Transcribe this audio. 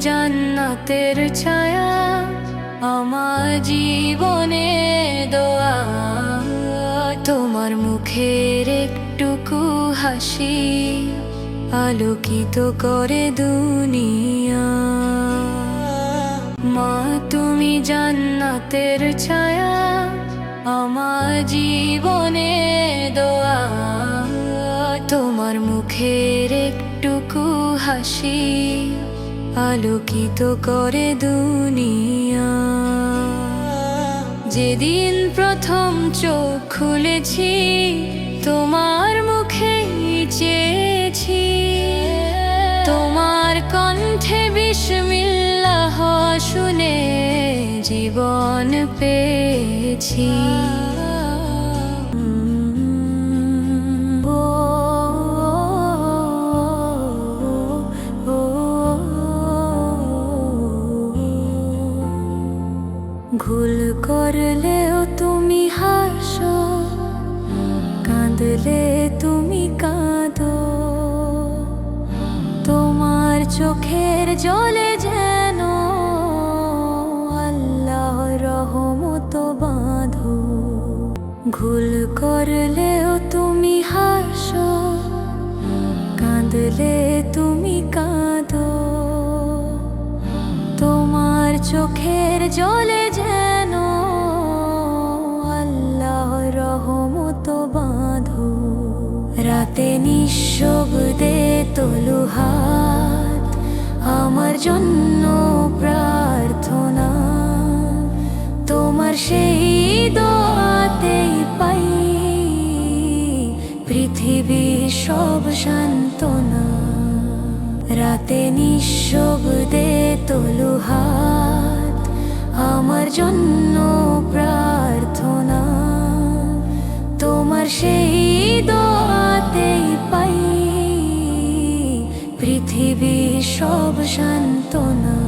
জান্নাতের ছায়া, আমার জীবনে দোয়া। তোমার মুখের একটুকু হাসি আলোকিত করে দুনিয়া। মা, তুমি জান্নাতের ছায়া, আমার জীবনে দোয়া। তোমার মুখের হাসি আলোকিত করে দুনিয়া। যেদিন প্রথম চোখ খুলেছি, তোমার মুখে চেয়েছি। তোমার কণ্ঠে বিসমিল্লাহ শুনে জীবন পেয়েছি। ভুল করলেও তুমি হাসো, কাঁদলে তুমি কাঁদো। তোমার চোখের জলে যেন আল্লাহ রহমত বাঁধো। ভুল করলেও তুমি হাসো, কাঁদলে তুমি কাঁদো। তোমার চোখের জলে তোলু হাত, আমার জন্য প্রার্থনা। তোমার সেই দোয়াতেই পাই, পৃথিবীর সব সান্ত্বনা। রাতে নিঃশব্দে তোলু হাত, আমার জন্য প্রার্থনা। তোমার সেই পৃথিবী সব সান্ত্বনা